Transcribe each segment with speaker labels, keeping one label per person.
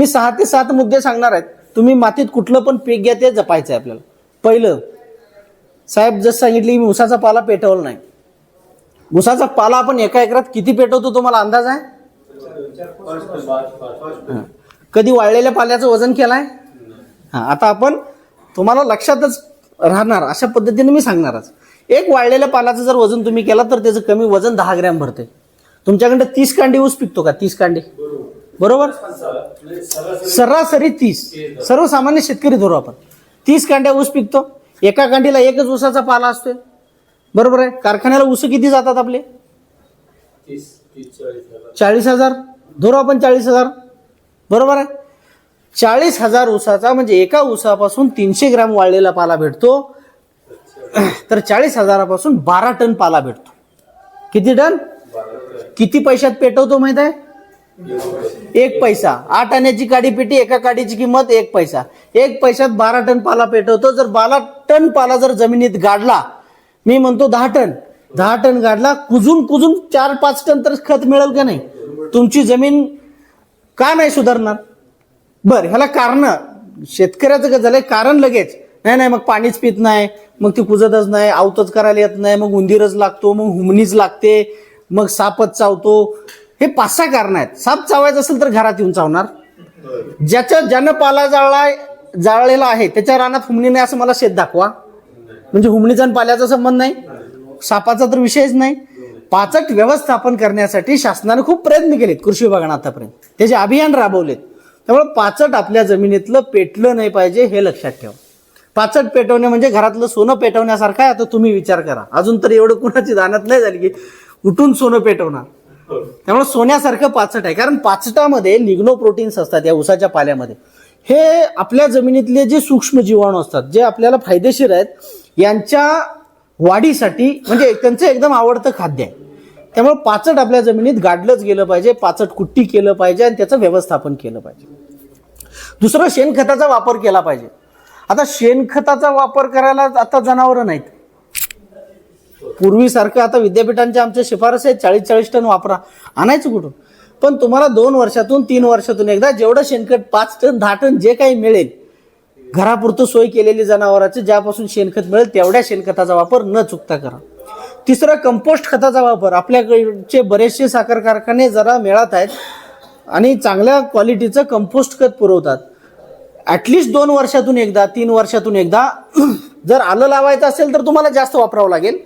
Speaker 1: मी सहा ते सात मुद्दे सांगणार आहेत. तुम्ही मातीत कुठलं पण पीक घ्या ते जपायचं आहे आपल्याला. पहिलं साहेब जसं सांगितलं की मी उसाचा पाला पेटवला नाही. उसाचा पाला आपण एका एकरात किती पेटवतो तुम्हाला अंदाज आहे? कधी वाळलेल्या पाल्याचं वजन केलं आहे हा आता आपण तुम्हाला लक्षातच राहणार अशा पद्धतीने मी सांगणारच. एक वाळलेल्या पालाचं जर वजन तुम्ही केला तर त्याचं कमी वजन दहा ग्रॅम भरते तुमच्याकडे तीस कांडी ऊस पिकतो का? तीस कांडी. बरोबर? सरासरी तीस. सर्वसामान्य शेतकरी धरू आपण. तीस कांड्या ऊस पिकतो. एका कांडीला एकच ऊसाचा पाला असतोय. बरोबर आहे? कारखान्याला ऊस किती जातात आपले? चाळीस हजार. धरू आपण चाळीस हजार. बरोबर आहे? चाळीस हजार ऊसाचा म्हणजे एका ऊसापासून तीनशे ग्रॅम वाळलेला पाला भेटतो. तर चाळीस हजारापासून बारा टन पाला भेटतो. किती टन? किती पैशात पेटवतो माहीत आहे? एक पैसा. आठ आण्याची काडी पेटी एका काडीची किंमत एक पैसा. एक पैशात बारा टन पाला पेटवतो. जर बारा टन पाला जर जमिनीत गाडला मी म्हणतो दहा टन. दहा टन गाडला कुजून कुजून चार पाच टन तर खत मिळेल का नाही? तुमची जमीन का नाही सुधारणार? बर ह्याला कारण शेतकऱ्याचं काय झालंय? कारण लगेच. नाही नाही मग पाणीच पित नाही मग ती कुजतच नाही आवतच करायला येत नाही मग उंदीरच लागतो मग हुमणीच लागते मग सापच चावतो. हे पाच सहा कारण आहेत. साप चावायचं असेल तर घरात येऊन चावणार. ज्याच्या ज्यानं पाला जाळलाय जाळलेला आहे त्याच्या रानात हुमणी नाही असं मला शेत दाखवा. म्हणजे हुमणीचा आणि पाल्याचा संबंध नाही. सापाचा तर विषयच नाही. पाचट व्यवस्थापन करण्यासाठी शासनाने खूप प्रयत्न केलेत कृषी विभागाने आतापर्यंत. त्याचे अभियान राबवलेत. त्यामुळे पाचट आपल्या जमिनीतलं पेटलं नाही पाहिजे हे लक्षात ठेवा. पाचट पेटवणे म्हणजे घरातलं सोनं पेटवण्यासारखं आहे. आता तुम्ही विचार करा. अजून तर एवढं कुणाची दानत नाही झाली की उठून सोनं पेटवणार. त्यामुळे सोन्यासारखं पाचट आहे. कारण पाचटामध्ये लिग्नो प्रोटीन्स असतात या उसाच्या पाल्यामध्ये. हे आपल्या जमिनीतले जे सूक्ष्म जीवाणू असतात जे आपल्याला फायदेशीर आहेत यांच्या वाढीसाठी म्हणजे त्यांचं एकदम आवडतं खाद्य आहे. त्यामुळे पाचट आपल्या जमिनीत गाडलंच गेलं पाहिजे पाचट कुट्टी केलं पाहिजे आणि त्याचं व्यवस्थापन केलं पाहिजे. दुसरं शेणखताचा वापर केला पाहिजे. आता शेणखताचा वापर करायला आता जनावरं नाहीत. पूर्वीसारखं आता विद्यापीठांच्या आमच्या शिफारस आहेत चाळीस चाळीस टन वापरा. आणायचं कुठून? पण तुम्हाला दोन वर्षातून तीन वर्षातून एकदा जेवढं शेणखत पाच टन दहा टन जे काही मिळेल घरापुरतं सोय केलेली जनावरांचे ज्यापासून शेणखत मिळेल तेवढ्या शेणखताचा वापर न चुकता करा. तिसरं कंपोस्ट खताचा वापर. आपल्याकडचे बरेचसे साखर कारखाने जरा मिळत आहेत आणि चांगल्या क्वालिटीचं कंपोस्ट खत पुरवतात. ॲटलिस्ट दोन वर्षातून एकदा तीन वर्षातून एकदा जर आलं लावायचं असेल तर तुम्हाला जास्त वापरावं लागेल.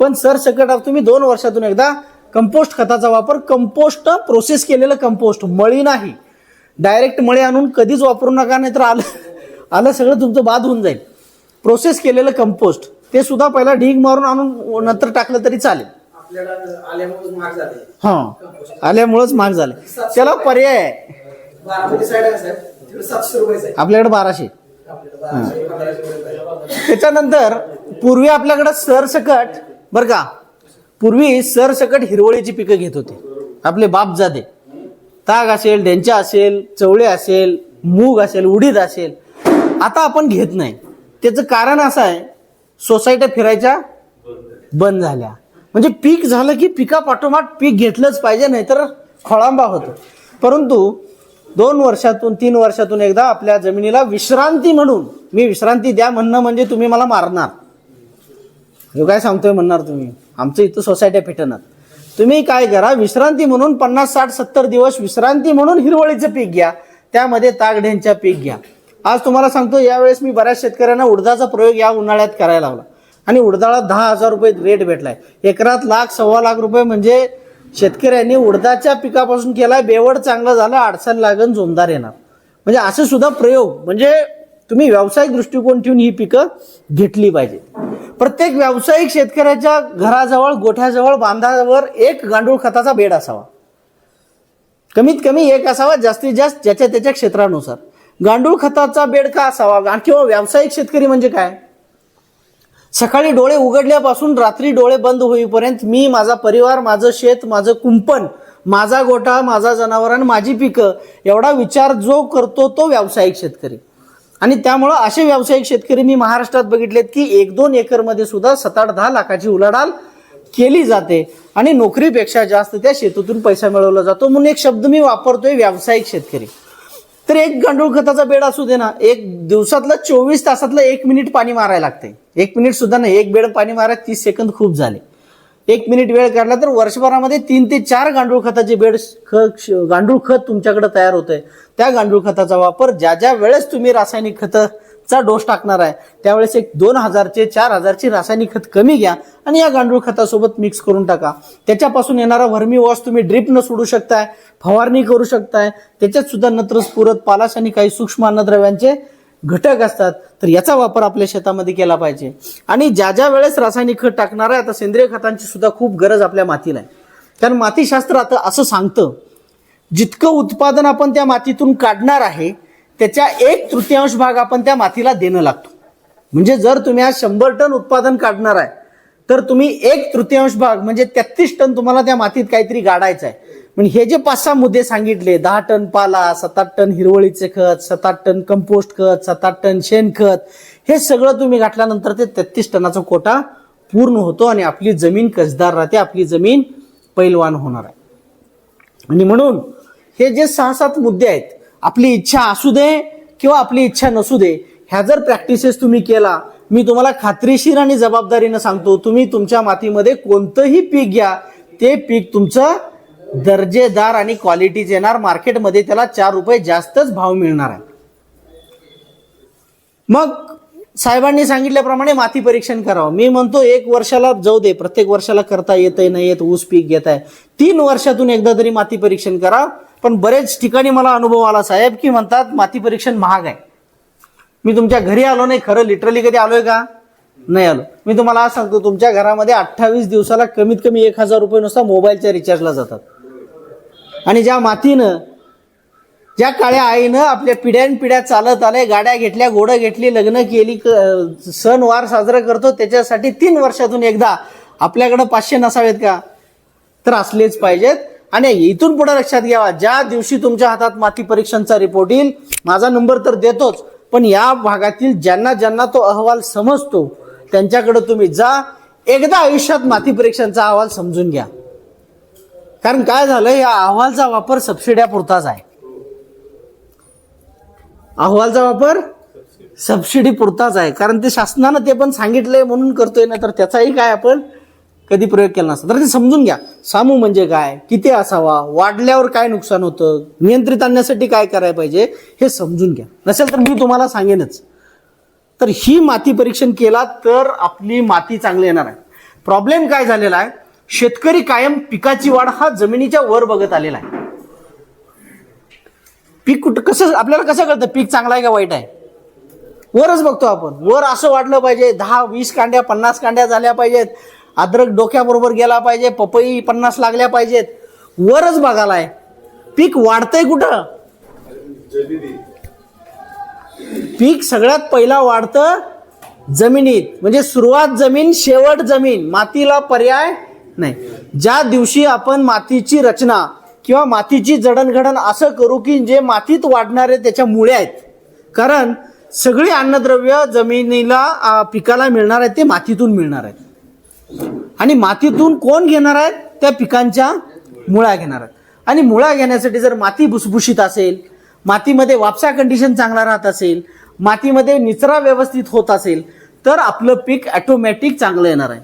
Speaker 1: पण सरसकट तुम्ही दोन वर्षातून एकदा कंपोस्ट खताचा वापर कंपोस्ट प्रोसेस केलेलं कंपोस्ट मळी नाही. डायरेक्ट मळी आणून कधीच वापरू नका नाही तर आलं आलं सगळं तुमचं बाद होऊन जाईल. प्रोसेस केलेलं कंपोस्ट ते सुद्धा पहिला ढीग मारून आणून नंतर टाकलं तरी चालेल. हा आल्यामुळंच महाग झालं. त्याला पर्याय आहे. आपल्याकडे बाराशे. त्याच्यानंतर पूर्वी आपल्याकडे सरसकट बरं का? पूर्वी सरसकट हिरवळीची पिकं घेत होते. आपले बापजादे ताग असेल डेंचा असेल चवळे असेल मूग असेल उडीद असेल. आता आपण घेत नाही. त्याचं कारण असं आहे सोसायट्या फिरायच्या बंद झाल्या. म्हणजे पीक झालं की पिकापाठोपाठ पीक घेतलंच पाहिजे नाहीतर खोळांबा होतो. परंतु दोन वर्षातून तीन वर्षातून एकदा आपल्या जमिनीला विश्रांती म्हणून मी विश्रांती द्या म्हणणं म्हणजे तुम्ही मला मारणार. हे काय सांगतोय म्हणणार तुम्ही? आमचं इथं सोसायट्या फिटणार तुम्ही काय करा विश्रांती म्हणून पन्नास साठ सत्तर दिवस विश्रांती म्हणून हिरवळीचं पीक घ्या. त्यामध्ये तागढ्यांच्या पीक घ्या. आज तुम्हाला सांगतो यावेळेस मी बऱ्याच शेतकऱ्यांना उडदाचा प्रयोग या उन्हाळ्यात करायला लावला. आणि उडदाला दहा हजार रुपये रेट भेटलाय. एकरात लाख सव्वा लाख रुपये म्हणजे शेतकऱ्यांनी उडदाच्या पिकापासून केला बेवड चांगलं झालं अडचण लागण जोमदार येणार. म्हणजे असे सुद्धा प्रयोग म्हणजे तुम्ही व्यावसायिक दृष्टिकोन ठेवून ही पिकं घेतली पाहिजे. प्रत्येक व्यावसायिक शेतकऱ्याच्या घराजवळ गोठ्याजवळ बांधावर एक गांडूळ खताचा बेड असावा. कमीत कमी एक असावा जास्तीत जास्त ज्याच्या त्याच्या क्षेत्रानुसार. गांडूळ खताचा बेड का असावा? किंवा व्यावसायिक शेतकरी म्हणजे काय? सकाळी डोळे उघडल्यापासून रात्री डोळे बंद होईपर्यंत मी माझा परिवार माझं शेत माझं कुंपण माझा गोठा माझा जनावर आणि माझी पिकं एवढा विचार जो करतो तो व्यावसायिक शेतकरी. आणि त्यामुळं असे व्यावसायिक शेतकरी मी महाराष्ट्रात बघितलेत की एक दोन एकरमध्ये सुद्धा सात आठ दहा लाखाची उलाढाल केली जाते. आणि नोकरीपेक्षा जास्त त्या शेतीतून पैसा मिळवला जातो म्हणून एक शब्द मी वापरतोय व्यावसायिक शेतकरी. तर एक गांडूळ खताचा बेड असू दे ना एक दिवसातलं चोवीस तासातलं एक मिनिट पाणी मारायला लागते एक मिनिट सुद्धा नाही एक बेड पाणी मारायला तीस सेकंद खूप झाले. एक मिनिट वेळ काढला तर वर्षभरामध्ये तीन ते चार गांडूळ खताचे बेड खत गांडूळ खत तुमच्याकडे तयार होतंय. त्या गांडूळ खताचा वापर ज्या ज्या वेळेस तुम्ही रासायनिक खताचा डोस टाकणार आहे त्यावेळेस एक दोन हजारचे चार हजारचे रासायनिक खत कमी घ्या आणि या गांडूळ खतासोबत मिक्स करून टाका. त्याच्यापासून येणारा व्हर्मी वॉश तुम्ही ड्रिपनं सोडू शकताय फवारणी करू शकताय. त्याच्यात सुद्धा नत्र स्फुरत पालाश आणि काही सूक्ष्म अन्नद्रव्यांचे घटक असतात तर याचा वापर आपल्या शेतामध्ये केला पाहिजे. आणि ज्या ज्या वेळेस रासायनिक खत टाकणार आहे आता सेंद्रिय खतांची सुद्धा खूप गरज आपल्या मातीला आहे. कारण मातीशास्त्र आता असं सांगतं जितकं उत्पादन आपण त्या मातीतून काढणार आहे त्याच्या एक तृतीयांश भाग आपण त्या मातीला देणं लागतो. म्हणजे जर तुम्ही आज शंभर टन उत्पादन काढणार आहे तर तुम्ही एक तृतीयांश भाग म्हणजे तेहतीस टन तुम्हाला त्या मातीत काहीतरी गाडायचं आहे. म्हणजे हे जे पाच सहा मुद्दे सांगितले दहा टन पाला सात आठ टन हिरवळीचे खत सात आठ टन कंपोस्ट खत सात आठ टन शेणखत हे सगळं तुम्ही घातल्यानंतर ते तेहतीस टनाचा कोटा पूर्ण होतो आणि आपली जमीन कसदार राहते आपली जमीन पैलवान होणार आहे. आणि म्हणून हे जे सहा सात मुद्दे आहेत आपली इच्छा असू दे किंवा आपली इच्छा नसू दे ह्या जर प्रॅक्टिसेस तुम्ही केला मी तुम्हाला खात्रीशीर आणि जबाबदारीनं सांगतो तुम्ही तुमच्या मातीमध्ये कोणतंही पीक घ्या ते पीक तुमचं दर्जेदार आणि क्वालिटीचे येणार. मार्केटमध्ये त्याला चार रुपये जास्तच भाव मिळणार आहे. मग साहेबांनी सांगितल्याप्रमाणे माती परीक्षण करावं. मी म्हणतो एक वर्षाला जाऊ दे. प्रत्येक वर्षाला करता येतंय नाही येत ऊस पीक घेत आहे. तीन वर्षातून एकदा तरी माती परीक्षण करा. पण बरेच ठिकाणी मला अनुभव आला साहेब की म्हणतात माती परीक्षण महाग आहे. मी तुमच्या घरी आलो नाही. खरं लिटरली कधी आलोय का? नाही आलो. मी तुम्हाला आज सांगतो तुमच्या घरामध्ये अठ्ठावीस दिवसाला कमीत कमी एक हजार रुपये नुसता मोबाईलच्या रिचार्जला जातात. आणि ज्या मातीनं ज्या काळ्या आईनं आपल्या पिढ्यानपिढ्या चालत आले गाड्या घेतल्या घोडं घेतली लग्न केली क- सणवार साजरा करतो त्याच्यासाठी तीन वर्षातून एकदा आपल्याकडं पाचशे नसावेत का? तर असलेच पाहिजेत. आणि इथून पुढे लक्षात घ्यावा ज्या दिवशी तुमच्या हातात माती परीक्षणचा रिपोर्ट येईल माझा नंबर तर देतोच पण या भागातील ज्यांना ज्यांना तो अहवाल समजतो त्यांच्याकडे तुम्ही जा. एकदा आयुष्यात माती परीक्षणचा अहवाल समजून घ्या. कारण काय झालं या अहवालचा वापर सबसिड्या पुरताच आहे. अहवालचा वापर सबसिडी पुरताच आहे. कारण ते शासनानं ते पण सांगितलंय म्हणून करतोय ना तर त्याचाही काय आपण कधी प्रयोग केला नसता. तर ते समजून घ्या. सामू म्हणजे काय? किती असावा? वाढल्यावर काय नुकसान होतं? नियंत्रित आणण्यासाठी काय करायला पाहिजे? हे समजून घ्या. नसेल तर मी तुम्हाला सांगेनच. तर ही माती परीक्षण केला तर आपली माती चांगली येणार आहे. प्रॉब्लेम काय झालेला आहे? शेतकरी कायम पिकाची वाढ हा जमिनीच्या वर बघत आलेला आहे. पीक कुठं कसं आपल्याला कसं कळतं? पीक चांगला आहे का वाईट आहे? वरच बघतो आपण. वर असं वाढलं पाहिजे दहा वीस कांड्या पन्नास कांड्या झाल्या पाहिजेत. अद्रक डोक्याबरोबर गेला पाहिजे पपई पन्नास लागल्या पाहिजेत. वरच बघायला आहे. पीक वाढतंय कुठं? पीक सगळ्यात पहिला वाढतं जमिनीत. म्हणजे सुरुवात जमीन शेवट जमीन. मातीला पर्याय नाही. ज्या दिवशी आपण मातीची रचना किंवा मातीची जडणघडण असं करू की जे मातीत वाढणारे त्याच्या मुळे आहेत. कारण सगळी अन्नद्रव्य जमिनीला पिकाला मिळणार आहेत ते मातीतून मिळणार आहेत आणि मातीतून कोण घेणार आहेत त्या पिकांच्या मुळा घेणार आहेत. आणि मुळा घेण्यासाठी जर माती भुसभुशीत असेल मातीमध्ये वापसा कंडिशन चांगला राहत असेल मातीमध्ये निचरा व्यवस्थित होत असेल तर आपलं पीक ॲटोमॅटिक चांगलं येणार आहे.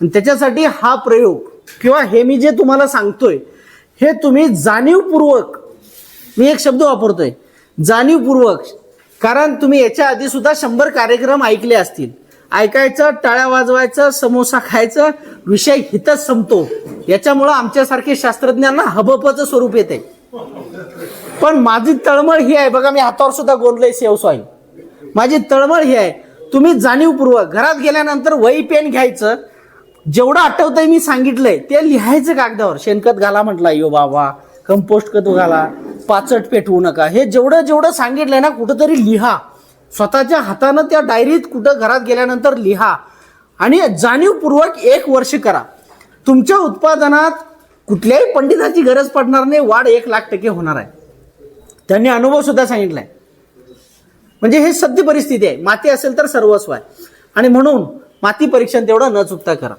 Speaker 1: आणि त्याच्यासाठी हा प्रयोग किंवा हे मी जे तुम्हाला सांगतोय हे तुम्ही जाणीवपूर्वक मी एक शब्द वापरतोय जाणीवपूर्वक कारण तुम्ही याच्या आधी सुद्धा शंभर कार्यक्रम ऐकले असतील. ऐकायचं टाळ्या वाजवायचं समोसा खायचं विषय हितच संपतो. याच्यामुळं आमच्यासारखे शास्त्रज्ञांना हबपचं स्वरूप येते पण माझी तळमळ ही आहे बघा मी हातावर सुद्धा गोंधलय सेव सॉईल माझी तळमळ ही आहे तुम्ही जाणीवपूर्वक घरात गेल्यानंतर वही पेन घ्यायचं जेवढं आठवतंय मी सांगितलंय ते लिहायचं कागदावर. शेणखत घाला म्हटलं यो बाबा कंपोस्ट खत घाला पाचट पेटवू नका. हे जेवढं जेवढं सांगितलंय ना कुठंतरी लिहा. स्वतःच्या हातानं त्या डायरीत कुठं घरात गेल्यानंतर लिहा. आणि जाणीवपूर्वक एक वर्ष करा. तुमच्या उत्पादनात कुठल्याही पंडिताची गरज पडणार नाही वाढ एक लाख टक्के होणार आहे. त्यांनी अनुभव सुद्धा सांगितलाय. म्हणजे हे सद्य परिस्थिती आहे. माती असेल तर सर्वस्व आहे. आणि म्हणून माती परीक्षण तेवढं न चुकता करा.